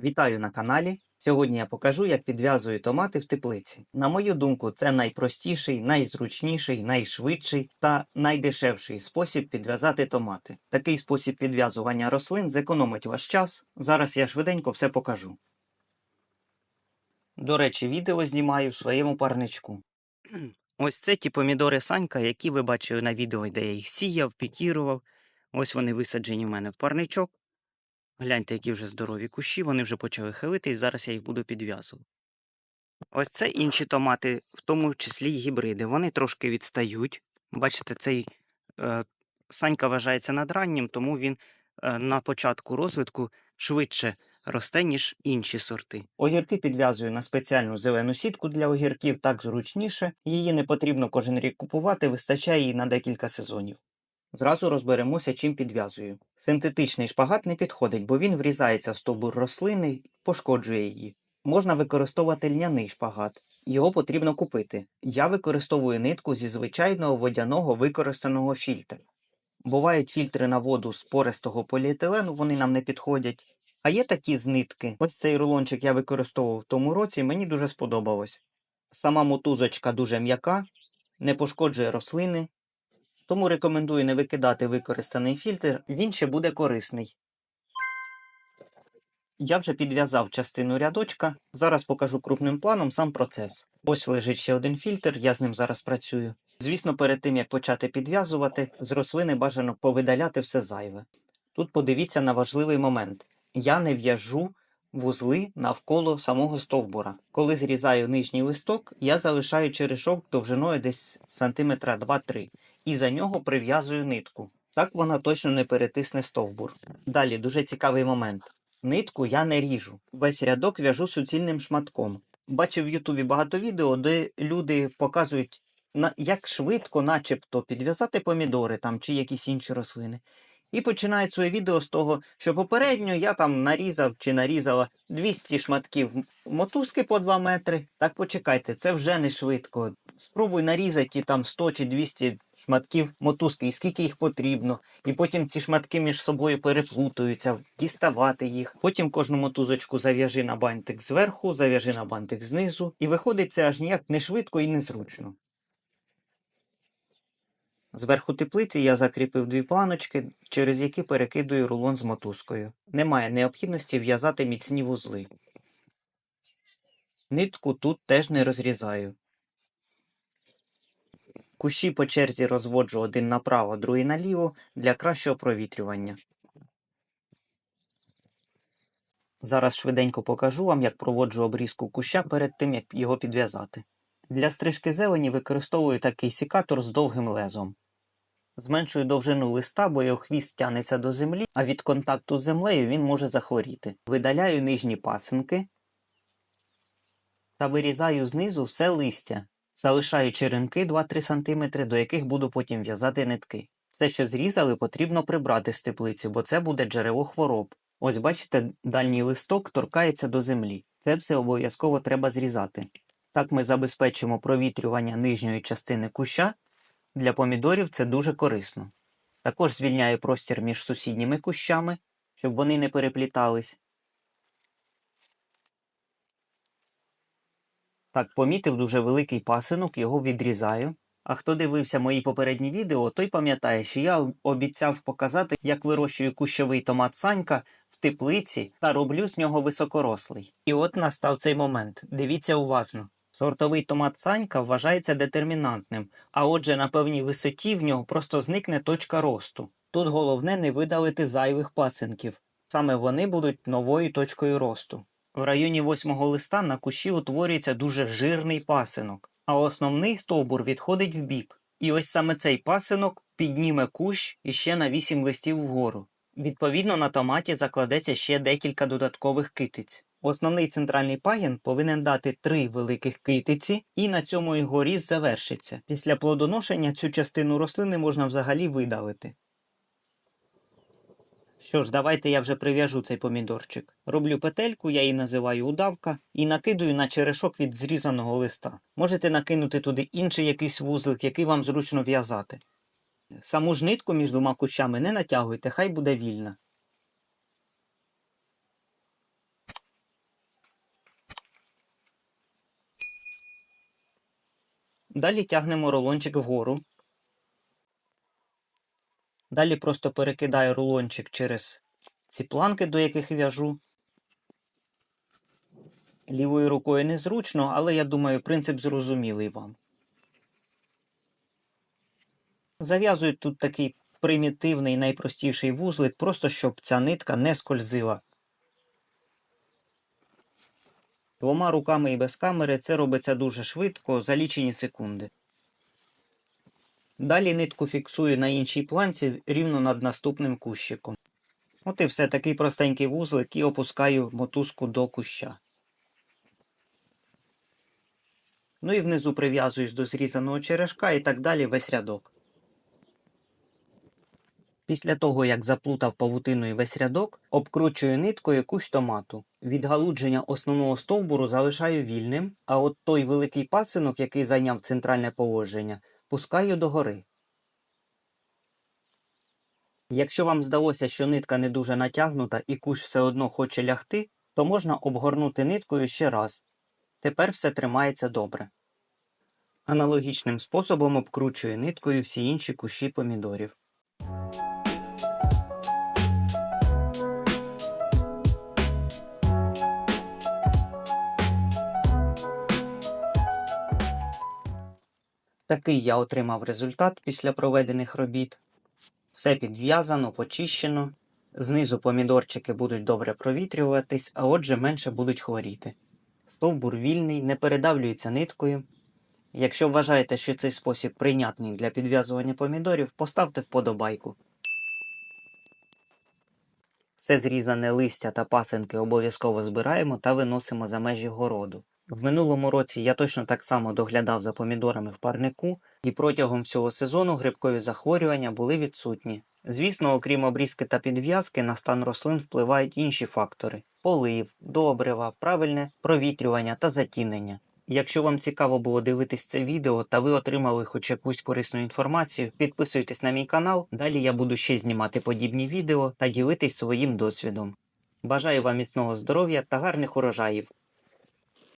Вітаю на каналі. Сьогодні я покажу, як підв'язую томати в теплиці. На мою думку, це найпростіший, найзручніший, найшвидший та найдешевший спосіб підв'язати томати. Такий спосіб підв'язування рослин зекономить ваш час. Зараз я швиденько все покажу. До речі, відео знімаю в своєму парничку. Ось це ті помідори Санька, які ви бачили на відео, де я їх сіяв, пікірував. Ось вони висаджені в мене в парничок. Гляньте, які вже здорові кущі, вони вже почали хилитись, зараз я їх буду підв'язувати. Ось це інші томати, в тому числі й гібриди. Вони трошки відстають. Бачите, цей е, санька вважається надраннім, тому він е, на початку розвитку швидше росте, ніж інші сорти. Огірки підв'язую на спеціальну зелену сітку для огірків, так зручніше. Її не потрібно кожен рік купувати, вистачає її на декілька сезонів. Зразу розберемося, чим підв'язую. Синтетичний шпагат не підходить, бо він врізається в стовбур рослини і пошкоджує її. Можна використовувати льняний шпагат. Його потрібно купити. Я використовую нитку зі звичайного водяного використаного фільтра. Бувають фільтри на воду з пористого поліетилену, вони нам не підходять. А є такі з нитки. Ось цей рулончик я використовував в тому році, мені дуже сподобалось. Сама мотузочка дуже м'яка, не пошкоджує рослини, тому рекомендую не викидати використаний фільтр, він ще буде корисний. Я вже підв'язав частину рядочка, зараз покажу крупним планом сам процес. Ось лежить ще один фільтр, я з ним зараз працюю. Звісно, перед тим як почати підв'язувати, з рослини бажано повидаляти все зайве. Тут подивіться на важливий момент: я не в'яжу вузли навколо самого стовбура. Коли зрізаю нижній листок, я залишаю черешок довжиною десь сантиметра 2-3 і за нього прив'язую нитку. Так вона точно не перетисне стовбур. Далі дуже цікавий момент. Нитку я не ріжу. Весь рядок в'яжу суцільним шматком. Бачив в Ютубі багато відео, де люди показують, як швидко, начебто, підв'язати помідори там чи якісь інші рослини. І починають своє відео з того, що попередньо я там нарізав чи нарізала 200 шматків мотузки по 2 метри. Так почекайте, це вже не швидко. Спробуй нарізати там 100 чи 200 шматків мотузки, і скільки їх потрібно. І потім ці шматки між собою переплутаються, діставати їх. Потім кожну мотузочку зав'яжи на бантик зверху, зав'яжи на бантик знизу. І виходить це аж ніяк не швидко і незручно. Зверху теплиці я закріпив дві планочки, через які перекидую рулон з мотузкою. Немає необхідності в'язати міцні вузли. Нитку тут теж не розрізаю. Кущі по черзі розводжу один направо, другий наліво для кращого провітрювання. Зараз швиденько покажу вам, як проводжу обрізку куща перед тим, як його підв'язати. Для стрижки зелені використовую такий сікатор з довгим лезом. Зменшую довжину листа, бо його хвіст тягнеться до землі, а від контакту з землею він може захворіти. Видаляю нижні пасинки та вирізаю знизу все листя, залишаю черенки 2-3 см, до яких буду потім в'язати нитки. Все, що зрізали, потрібно прибрати з теплиці, бо це буде джерело хвороб. Ось бачите, дальній листок торкається до землі. Це все обов'язково треба зрізати. Так ми забезпечимо провітрювання нижньої частини куща. Для помідорів це дуже корисно. Також звільняє простір між сусідніми кущами, щоб вони не переплітались. Так, помітив дуже великий пасинок, його відрізаю. А хто дивився мої попередні відео, той пам'ятає, що я обіцяв показати, як вирощую кущовий томат Санька в теплиці та роблю з нього високорослий. І от настав цей момент. Дивіться уважно. Сортовий томат Санька вважається детермінантним, а отже, на певній висоті в нього просто зникне точка росту. Тут головне не видалити зайвих пасинків. Саме вони будуть новою точкою росту. В районі восьмого листа на кущі утворюється дуже жирний пасинок, а основний стовбур відходить вбік. І ось саме цей пасинок підніме кущ іще на 8 листів вгору. Відповідно, на томаті закладеться ще декілька додаткових китиць. Основний центральний пагін повинен дати три великих китиці, і на цьому його ріст завершиться. Після плодоношення цю частину рослини можна взагалі видалити. Що ж, давайте я вже прив'яжу цей помідорчик. Роблю петельку, я її називаю удавка, і накидую на черешок від зрізаного листа. Можете накинути туди інший якийсь вузлик, який вам зручно в'язати. Саму ж нитку між двома кущами не натягуйте, хай буде вільна. Далі тягнемо рулончик вгору. Далі просто перекидаю рулончик через ці планки, до яких в'яжу. Лівою рукою незручно, але я думаю, принцип зрозумілий вам. Зав'язую тут такий примітивний, найпростіший вузлик, просто щоб ця нитка не скользила. Двома руками і без камери це робиться дуже швидко, за лічені секунди. Далі нитку фіксую на іншій планці рівно над наступним кущиком. От і все такий простенький вузлик і опускаю мотузку до куща. Ну і внизу прив'язуюсь до зрізаного черешка і так далі весь рядок. Після того, як заплутав павутиною весь рядок, обкручую ниткою кущ томату. Відгалудження основного стовбуру залишаю вільним, а от той великий пасинок, який зайняв центральне положення, пускаю догори. Якщо вам здалося, що нитка не дуже натягнута і кущ все одно хоче лягти, то можна обгорнути ниткою ще раз. Тепер все тримається добре. Аналогічним способом обкручую ниткою всі інші кущі помідорів. Такий я отримав результат після проведених робіт. Все підв'язано, почищено. Знизу помідорчики будуть добре провітрюватись, а отже менше будуть хворіти. Стовбур вільний, не передавлюється ниткою. Якщо вважаєте, що цей спосіб прийнятний для підв'язування помідорів, поставте вподобайку. Все зрізане листя та пасенки обов'язково збираємо та виносимо за межі городу. В минулому році я точно так само доглядав за помідорами в парнику, і протягом всього сезону грибкові захворювання були відсутні. Звісно, окрім обрізки та підв'язки, на стан рослин впливають інші фактори: полив, добрива, правильне провітрювання та затінення. Якщо вам цікаво було дивитись це відео та ви отримали хоч якусь корисну інформацію, підписуйтесь на мій канал. Далі я буду ще знімати подібні відео та ділитись своїм досвідом. Бажаю вам міцного здоров'я та гарних урожаїв!